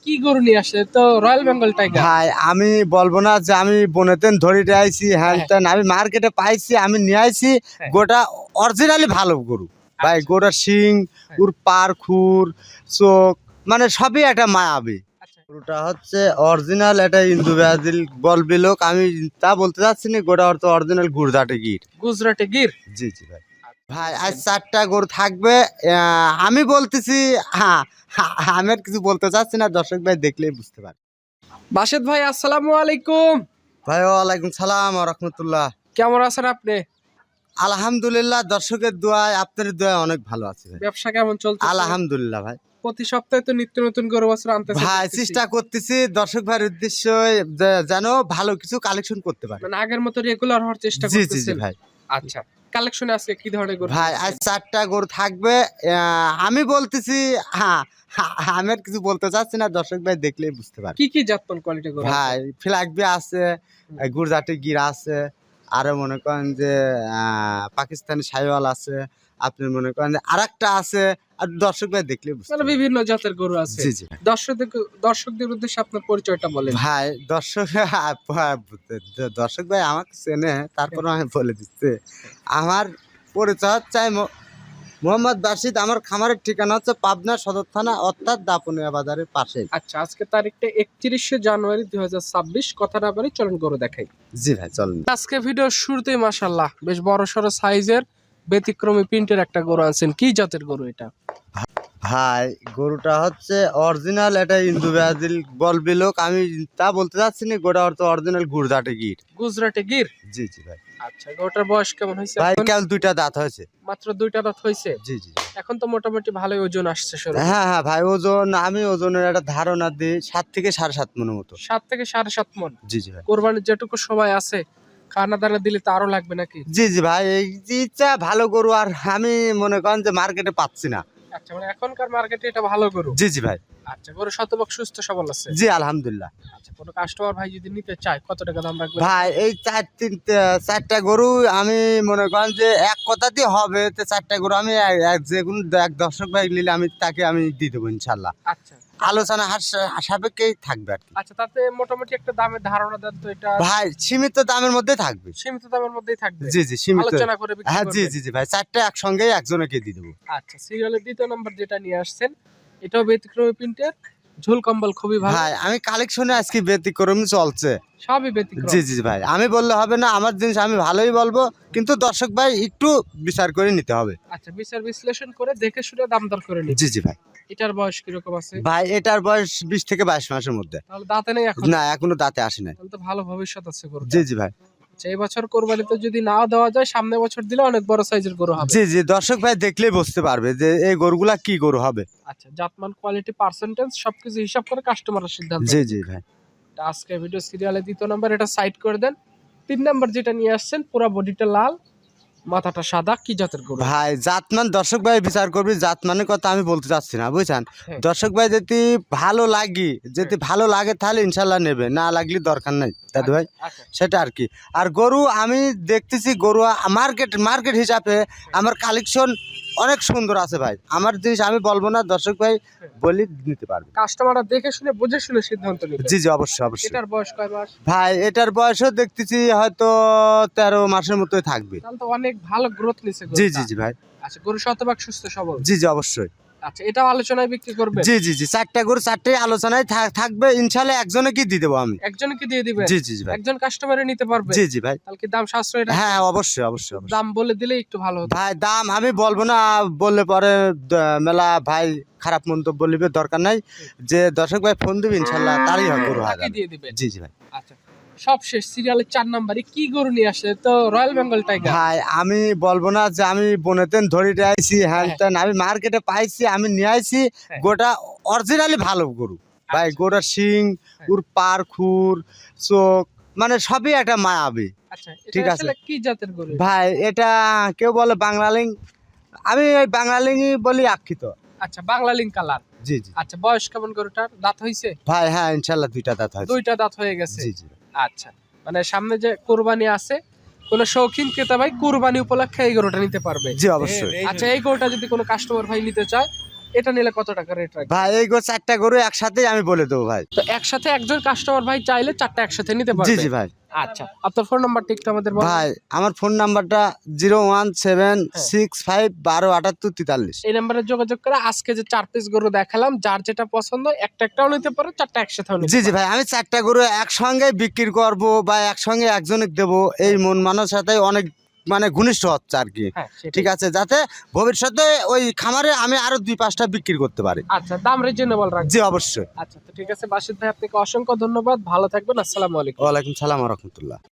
কি গরু নিয়ে আসে তো রয়্যাল বেঙ্গল টাইগার ভাই আমি বলব না যে আমি বনেতেন ধরিতে আইছি হ্যাঁ। তেন আমি মার্কেটে পাইছি আমি নিয়ে আইছি হ্যাঁ। গোটা অরিজিনালি ভালো গরু। ভাই আচ্ছা। গোটা শিং হ্যাঁ। ওর পার খুর চোখ মানে সবই একটা মায়াবী। আচ্ছা। গরুটা হচ্ছে অরিজিনাল এটা ইন্দু ব্রাজিল বলবি লোক আমি তা বলতে চাচ্ছি না গোটা অর্থ অরিজিনাল গুরদাটে গির। গুজরাটে গির? জি জি ভাই। ভাই আজ চারটা গরু থাকবে। আমি বলতেছি হ্যাঁ আমি আর কিছু বলতে চাচ্ছি না দর্শক ভাই দেখলেই বুঝতে পারে। বাসেদ ভাই আসসালামু আলাইকুম। ভাই ওয়ালাইকুম সালাম রহমতুল্লাহ। কেমন আছেন আপনি? আলহামদুলিল্লাহ দর্শকের দোয়ায় আপনার দোয়ায় অনেক ভালো আছে ব্যবসা কেমন চলছে আলহামদুলিল্লাহ ভাই। প্রতি সপ্তাহে তো নিত্য নতুন গরু বছর আনতে ভাই চেষ্টা করতেছি দর্শক ভাইয়ের উদ্দেশ্য যেন ভালো কিছু কালেকশন করতে পারে। মানে আগের মতো রেগুলার হওয়ার চেষ্টা জি ভাই। আচ্ছা। কালেকশনে আজকে কি ধরনের গরু ভাই আজ চারটা গরু থাকবে। আমি বলতেছি হ্যাঁ হ্যাঁ, আমি আর কিছু বলতে চাচ্ছি না দর্শক ভাই দেখলেই বুঝতে পারবে। কি কি জাতমান কোয়ালিটি গরু ভাই ফ্ল্যাগবি আছে গুরজাটি গিরা আছে আরও মনে করেন যে পাকিস্তানি সাইওয়াল আছে আপনি মনে করেন যে আরেকটা আছে আর দর্শক ভাই দেখলে মানে বিভিন্ন জাতের গরু আছে। জি জি। দর্শকদের দর্শকদের উদ্দেশ্যে আপনার পরিচয়টা বলেন। ভাই দর্শক দর্শক ভাই আমাকে চেনে তারপর আমি বলে দিচ্ছি। আমার পরিচয় হচ্ছে মোহাম্মদ বাসিদ। আমার খামারের ঠিকানা হচ্ছে পাবনা সদর থানা অর্থাৎ দাপুনিয়া বাজারের পাশে আচ্ছা আজকে তারিখটা একত্রিশে জানুয়ারি দুই হাজার ছাব্বিশ। কথা না বলে চলুন গরু দেখাই। জি ভাই চলেন। আজকে ভিডিওর শুরুতেই মাসাল্লাহ বেশ বড় সড়ো সাইজের ব্যতিক্রমী প্রিন্টের একটা গরু আনছেন। কি জাতের গরু এটা? ভাই গরুটা হচ্ছে অরিজিনাল এটা ইন্দু ব্রাজিল বলবি লোক আমি তা বলতে চাচ্ছি না গোটা অর্থ অরিজিনাল গুরদাটে গির। গুজরাটে গির? জি জি ভাই। আচ্ছা গরুটার বয়স কেমন হয়েছে ভাই? কেবল দুইটা দাঁত হয়েছে। মাত্র দুইটা দাঁত হয়েছে? জি জি এখন তো মোটামুটি ভালোই ওজন আসছে শুরু হ্যাঁ হ্যাঁ ভাই ওজন আমি ওজনের একটা ধারণা দিই সাত থেকে সাড়ে সাত মনের মতো। সাত থেকে সাড়ে সাত মন? জি জি ভাই। কোরবানির যেটুকু সময় আছে খানা দানা দিলে তো আরও লাগবে নাকি? জি জি ভাই এই ইচ্ছা ভালো গরু আর আমি মনে করেন যে মার্কেটে পাচ্ছি না। আচ্ছা মানে এখনকার মার্কেটে এটা ভালো গরু? জি জি ভাই। আচ্ছা গরু শতভাগ সুস্থ সবল আছে? জি আলহামদুলিল্লাহ। আচ্ছা কোনো কাস্টমার ভাই যদি নিতে চায় কত টাকা দাম রাখবে? ভাই এই চার তিন চারটা গরু আমি মনে করেন যে এক কথা দিয়ে হবে তো চারটা গরু আমি এক- এক যে কোনো এক দর্শক ভাই নিলে আমি তাকে আমি দিয়ে দেবো ইনশাল্লাহ। আচ্ছা। আলোচনা সাপেক্ষেই থাকবে আর কি। আচ্ছা তাতে মোটামুটি একটা দামের ধারণা দেন তো এটা। ভাই সীমিত দামের মধ্যে থাকবে। সীমিত দামের মধ্যেই থাকবে। জি জি সীমিত। আলোচনা করে বিক্রি হ্যাঁ জি জি জি ভাই চারটা একসঙ্গেই একজনকে দিয়ে দেবো। আচ্ছা সিরিয়ালের দ্বিতীয় নাম্বার যেটা নিয়ে আসছেন এটাও ব্যতিক্রমী প্রিন্টের ঝোল কম্বল খুবই ভালো। ভাই আমি কালেকশনে আজকে ব্যতিক্রম চলছে। সবই ব্যতিক্রম। জি জি ভাই। আমি বললে হবে না আমার জিনিস আমি ভালোই বলব কিন্তু দর্শক ভাই একটু বিচার করে নিতে হবে। আচ্ছা বিচার বিশ্লেষণ করে দেখে শুনে দাম দর করে নিন। জি জি ভাই। এটার বয়স কীরকম আছে? ভাই এটার বয়স বিশ থেকে বাইশ মাসের মধ্যে। তাহলে দাঁতে নেই এখন? না এখনও দাঁতে আসে নাই। তাহলে তো ভালো ভবিষ্যৎ আছে জি জি ভাই। আচ্ছা এই বছর কোরবানিতে যদি না দেওয়া যায় সামনে বছর দিলে অনেক বড় সাইজের গরু হবে। জি জি দর্শক ভাই দেখলেই বুঝতে পারবে যে এই গরুগুলা কি গরু হবে। আচ্ছা জাতমান কোয়ালিটি পার্সেন্টেজ সবকিছু হিসাব করে কাস্টমারের সিদ্ধান্ত জি জি ভাই। আজকে ভিডিও সিরিয়ালে দ্বিতীয় নাম্বার এটা সাইড করে দেন। তিন নাম্বার যেটা নিয়ে আসছেন পুরো বডিটা লাল মাথাটা সাদা কি জাতের গরু? ভাই জাতমান দর্শক ভাই বিচার করবি জাতমানের কথা আমি বলতে চাচ্ছি না বুঝছেন? হ্যাঁ। দর্শক ভাই যদি ভালো লাগি যদি ভালো লাগে তাহলে ইনশাল্লাহ নেবে না লাগলে দরকার নাই দাদু ভাই। আচ্ছা সেটা আর কি। আর গরু আমি দেখতেছি গরু মার্কেট মার্কেট হিসাবে আমার কালেকশন অনেক সুন্দর আছে ভাই। আমার জিনিস আমি বলব না দর্শক ভাই বলি নিতে পারবে। কাস্টমাররা দেখে শুনে বুঝে শুনে সিদ্ধান্ত নেবে। জি জি অবশ্যই অবশ্যই। এটার বয়স কয় মাস? ভাই এটার বয়সও দেখতেছি হয়তো তেরো মাসের মতোই থাকবে। তাহলে তো অনেক ভালো গ্রোথ নিছে জি জি জি ভাই। আচ্ছা গরু শতভাগ সুস্থ সবল। জি জি অবশ্যই। আচ্ছা এটাও আলোচনায় বিক্রি করবে জি জি জি চারটা গরু চারটে আলোচনায় থাকবে। ইনশাল্লাহ একজনে কি দিয়ে দেবো আমি? একজনকে দিয়ে দিবে জি জি ভাই। একজন কাস্টমারে নিতে পারবে? জি জি ভাই। তাহলে কি দাম সাশ্রয় হ্যাঁ অবশ্যই অবশ্যই দাম বলে দিলে একটু ভালো হতো। ভাই দাম আমি বলব না বললে পরে মেলা ভাই খারাপ মন্তব্য বলিবে দরকার নাই। যে দর্শক ভাই ফোন দিবে ইনশাল্লাহ তারই হবে গরু দিয়ে দিবে জি জি ভাই। আচ্ছা। সব শেষ সিরিয়ালের চার নাম্বারে কি গরু নিয়ে আসে তো রয়্যাল বেঙ্গল টাইগার ভাই আমি বলব না যে আমি বনেতেন ধরিতে আইছি হ্যাঁ। হ্যাঁ। তেন আমি মার্কেটে পাইছি আমি নিয়ে আইছি হ্যাঁ। গোটা অরিজিনালি ভালো গরু। ভাই আচ্ছা। গোটা শিং হ্যাঁ। ওর পার খুর চোখ মানে সবই একটা মায়াবী। আচ্ছা ঠিক আছে। কি জাতের গরু ভাই এটা কেউ বলে বাংলালিং আমি ওই বাংলালিংই বলি আক্ষিত আচ্ছা বাংলালিং কালার। জি জি। আচ্ছা বয়স কেমন গরুটার? দাঁত হয়েছে ভাই হ্যাঁ ইনশাল্লাহ দুইটা দাঁত হয় দুইটা দাঁত হয়ে গেছে। জি জি। আচ্ছা। মানে সামনে যে কোরবানি আছে কোন শৌখিন ক্রেতা ভাই কোরবানি উপলক্ষে এই গরুটা নিতে পারবে। জি অবশ্যই। আচ্ছা এই গরুটা যদি কোনো কাস্টমার ভাই নিতে চায় এটা নিলে কত টাকা রেট রাখবে? ভাই এই গো চারটা গরু একসাথে আমি বলে দেবো ভাই। তো একসাথে একজন কাস্টমার ভাই চাইলে চারটা একসাথে নিতে জি পারবে? জি ভাই। আচ্ছা আপনার ফোন নাম্বারটা একটু আমাদের ভাই আমার ফোন নাম্বারটা জিরো ওয়ান সেভেন হ্যাঁ। সিক্স ফাইভ বারো আটাত্তর তেতাল্লিশ। এই নাম্বারে যোগাযোগ করে আজকে যে চার পিস গরু দেখালাম যার যেটা পছন্দ একটা একটাও নিতে পারো চারটা একসাথেও নিতে জি জি ভাই আমি চারটা গরু একসঙ্গে বিক্রি করব বা একসঙ্গে একজনকে দেবো এই মন মানুষ সাথে অনেক মানে ঘনিষ্ঠ হচ্ছে আর কি। হ্যাঁ ঠিক আছে যাতে ভবিষ্যতে ওই খামারে আমি আরও দুই পাঁচটা বিক্রি করতে পারি। আচ্ছা দাম রিজনেবল রাখ জি অবশ্যই। আচ্ছা তো ঠিক আছে বাসিদ ভাই আপনাকে অসংখ্য ধন্যবাদ। ভালো থাকবেন আসসালামু আলাইকুম। ওয়ালাইকুম সালাম রহমতুল্লাহ।